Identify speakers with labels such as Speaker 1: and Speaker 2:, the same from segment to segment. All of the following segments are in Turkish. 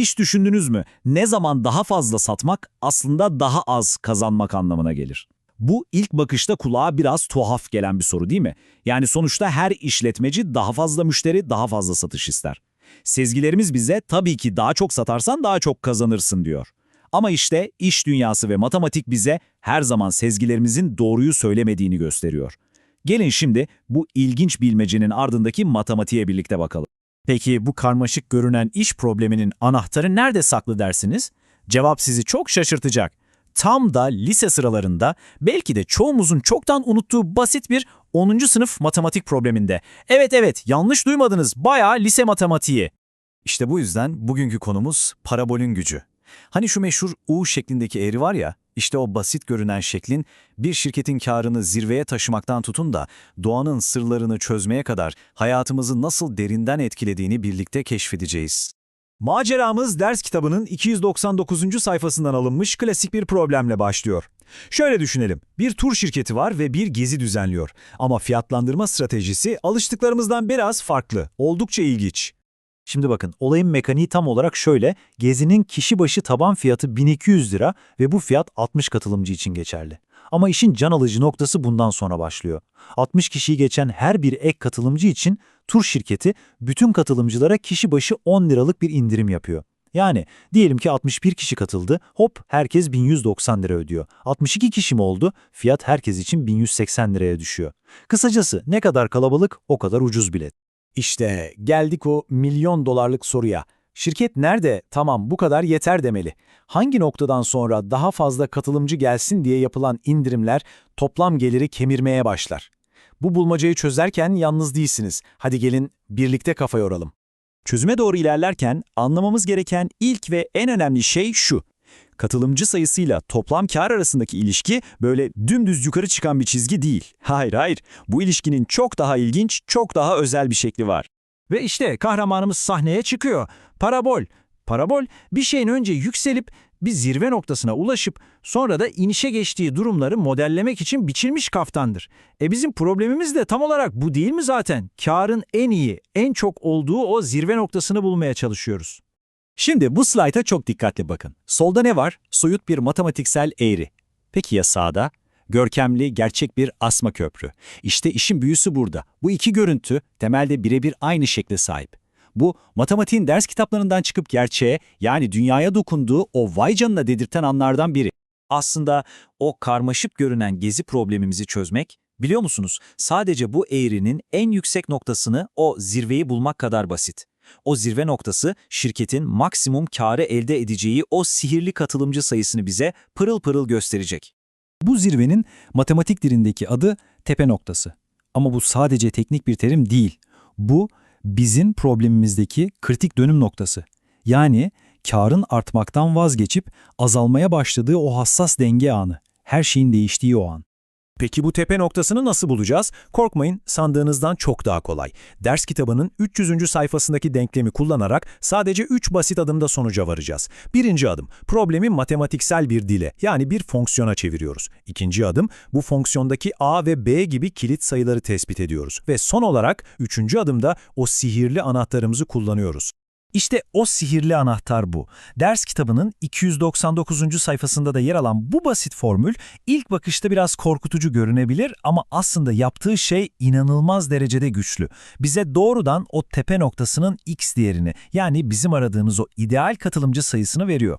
Speaker 1: Hiç düşündünüz mü? Ne zaman daha fazla satmak aslında daha az kazanmak anlamına gelir. Bu ilk bakışta kulağa biraz tuhaf gelen bir soru değil mi? Yani sonuçta her işletmeci daha fazla müşteri, daha fazla satış ister. Sezgilerimiz bize tabii ki daha çok satarsan daha çok kazanırsın diyor. Ama işte iş dünyası ve matematik bize her zaman sezgilerimizin doğruyu söylemediğini gösteriyor. Gelin şimdi bu ilginç bilmecenin ardındaki matematiğe birlikte bakalım.
Speaker 2: Peki bu karmaşık görünen iş probleminin anahtarı nerede saklı dersiniz? Cevap sizi çok şaşırtacak. Tam da lise sıralarında belki de çoğumuzun çoktan unuttuğu basit bir 10. sınıf matematik probleminde. Evet evet yanlış duymadınız bayağı lise matematiği. İşte bu yüzden bugünkü konumuz parabolün gücü. Hani şu meşhur U şeklindeki eğri var ya, işte o basit görünen şeklin bir şirketin karını zirveye taşımaktan tutun da doğanın sırlarını çözmeye kadar hayatımızı nasıl derinden etkilediğini birlikte keşfedeceğiz.
Speaker 3: Maceramız ders kitabının 299. sayfasından alınmış klasik bir problemle başlıyor. Şöyle düşünelim, bir tur şirketi var ve bir gezi düzenliyor. Ama fiyatlandırma stratejisi alıştıklarımızdan biraz farklı, oldukça ilginç.
Speaker 2: Şimdi bakın olayın mekaniği tam olarak şöyle. Gezinin kişi başı taban fiyatı 1200 lira ve bu fiyat 60 katılımcı için geçerli. Ama işin can alıcı noktası bundan sonra başlıyor. 60 kişiyi geçen her bir ek katılımcı için tur şirketi bütün katılımcılara kişi başı 10 liralık bir indirim yapıyor. Yani diyelim ki 61 kişi katıldı, hop herkes 1190 lira ödüyor. 62 kişi mi oldu? Fiyat herkes için 1180 liraya düşüyor. Kısacası ne kadar kalabalık o kadar ucuz bilet. İşte geldik o milyon dolarlık soruya. Şirket nerede? Tamam bu kadar yeter demeli. Hangi noktadan sonra daha fazla katılımcı gelsin diye yapılan indirimler toplam geliri kemirmeye başlar? Bu bulmacayı çözerken yalnız değilsiniz. Hadi gelin birlikte kafa yoralım.
Speaker 1: Çözüme doğru ilerlerken anlamamız gereken ilk ve en önemli şey şu. Katılımcı sayısıyla toplam kar arasındaki ilişki böyle dümdüz yukarı çıkan bir çizgi değil. Hayır hayır, bu ilişkinin çok daha ilginç, çok daha özel bir şekli var.
Speaker 3: Ve işte kahramanımız sahneye çıkıyor. Parabol. Parabol bir şeyin önce yükselip bir zirve noktasına ulaşıp sonra da inişe geçtiği durumları modellemek için biçilmiş kaftandır. E bizim problemimiz de tam olarak bu değil mi zaten? Karın en iyi, en çok olduğu o zirve noktasını bulmaya çalışıyoruz.
Speaker 1: Şimdi bu slayta çok dikkatli bakın. Solda ne var? Soyut bir matematiksel eğri. Peki ya sağda? Görkemli, gerçek bir asma köprü. İşte işin büyüsü burada. Bu iki görüntü temelde birebir aynı şekle sahip. Bu, matematiğin ders kitaplarından çıkıp gerçeğe, yani dünyaya dokunduğu o vay canına dedirten anlardan biri. Aslında o karmaşık görünen gezi problemimizi çözmek, biliyor musunuz, sadece bu eğrinin en yüksek noktasını, o zirveyi bulmak kadar basit. O zirve noktası şirketin maksimum kârı elde edeceği o sihirli katılımcı sayısını bize pırıl pırıl gösterecek.
Speaker 2: Bu zirvenin matematik dilindeki adı tepe noktası. Ama bu sadece teknik bir terim değil. Bu bizim problemimizdeki kritik dönüm noktası. Yani karın artmaktan vazgeçip azalmaya başladığı o hassas denge anı. Her şeyin değiştiği o an.
Speaker 3: Peki bu tepe noktasını nasıl bulacağız? Korkmayın, sandığınızdan çok daha kolay. Ders kitabının 300. sayfasındaki denklemi kullanarak sadece 3 basit adımda sonuca varacağız. Birinci adım, problemi matematiksel bir dile, yani bir fonksiyona çeviriyoruz. İkinci adım, bu fonksiyondaki a ve b gibi kilit sayıları tespit ediyoruz. Ve son olarak üçüncü adımda o sihirli anahtarımızı kullanıyoruz.
Speaker 2: İşte o sihirli anahtar bu. Ders kitabının 299. sayfasında da yer alan bu basit formül ilk bakışta biraz korkutucu görünebilir ama aslında yaptığı şey inanılmaz derecede güçlü. Bize doğrudan o tepe noktasının x değerini yani bizim aradığımız o ideal katılımcı sayısını veriyor.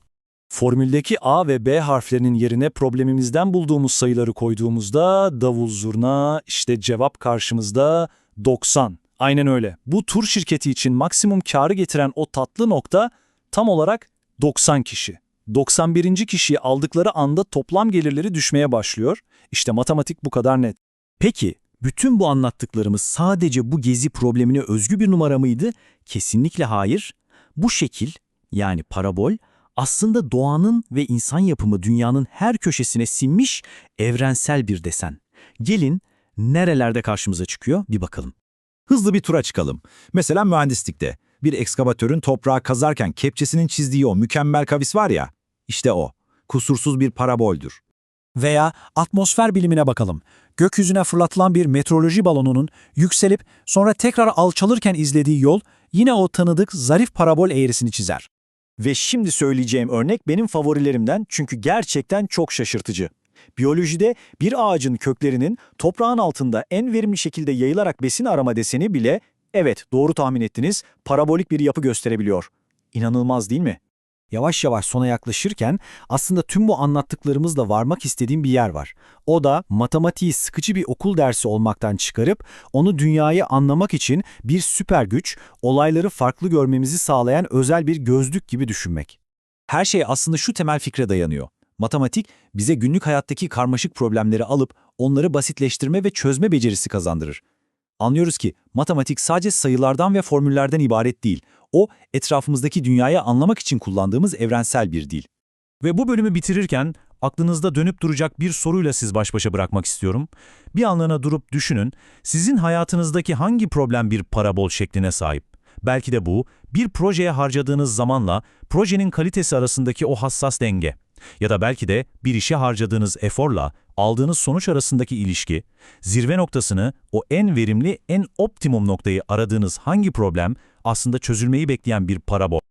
Speaker 3: Formüldeki A ve B harflerinin yerine problemimizden bulduğumuz sayıları koyduğumuzda davul zurna, işte cevap karşımızda 90. Aynen öyle. Bu tur şirketi için maksimum karı getiren o tatlı nokta tam olarak 90 kişi. 91. kişiyi aldıkları anda toplam gelirleri düşmeye başlıyor. İşte matematik bu kadar net.
Speaker 1: Peki, bütün bu anlattıklarımız sadece bu gezi problemine özgü bir numara mıydı? Kesinlikle hayır. Bu şekil, yani parabol, aslında doğanın ve insan yapımı dünyanın her köşesine sinmiş evrensel bir desen. Gelin, nerelerde karşımıza çıkıyor bir bakalım.
Speaker 4: Hızlı bir tura çıkalım. Mesela mühendislikte. Bir ekskavatörün toprağı kazarken kepçesinin çizdiği o mükemmel kavis var ya, işte o. Kusursuz bir paraboldür.
Speaker 2: Veya atmosfer bilimine bakalım. Gökyüzüne fırlatılan bir meteoroloji balonunun yükselip sonra tekrar alçalırken izlediği yol yine o tanıdık zarif parabol eğrisini çizer.
Speaker 5: Ve şimdi söyleyeceğim örnek benim favorilerimden çünkü gerçekten çok şaşırtıcı. Biyolojide bir ağacın köklerinin toprağın altında en verimli şekilde yayılarak besin arama deseni bile, evet doğru tahmin ettiniz, parabolik bir yapı gösterebiliyor. İnanılmaz değil mi?
Speaker 6: Yavaş yavaş sona yaklaşırken aslında tüm bu anlattıklarımızla varmak istediğim bir yer var. O da matematiği sıkıcı bir okul dersi olmaktan çıkarıp onu dünyayı anlamak için bir süper güç, olayları farklı görmemizi sağlayan özel bir gözlük gibi düşünmek.
Speaker 4: Her şey aslında şu temel fikre dayanıyor. Matematik bize günlük hayattaki karmaşık problemleri alıp onları basitleştirme ve çözme becerisi kazandırır. Anlıyoruz ki matematik sadece sayılardan ve formüllerden ibaret değil. O, etrafımızdaki dünyayı anlamak için kullandığımız evrensel bir dil.
Speaker 3: Ve bu bölümü bitirirken aklınızda dönüp duracak bir soruyla siz baş başa bırakmak istiyorum. Bir anlığına durup düşünün, sizin hayatınızdaki hangi problem bir parabol şekline sahip? Belki de bu, bir projeye harcadığınız zamanla projenin kalitesi arasındaki o hassas denge. Ya da belki de bir işe harcadığınız eforla aldığınız sonuç arasındaki ilişki, zirve noktasını, o en verimli, en optimum noktayı aradığınız hangi problem aslında çözülmeyi bekleyen bir parabol.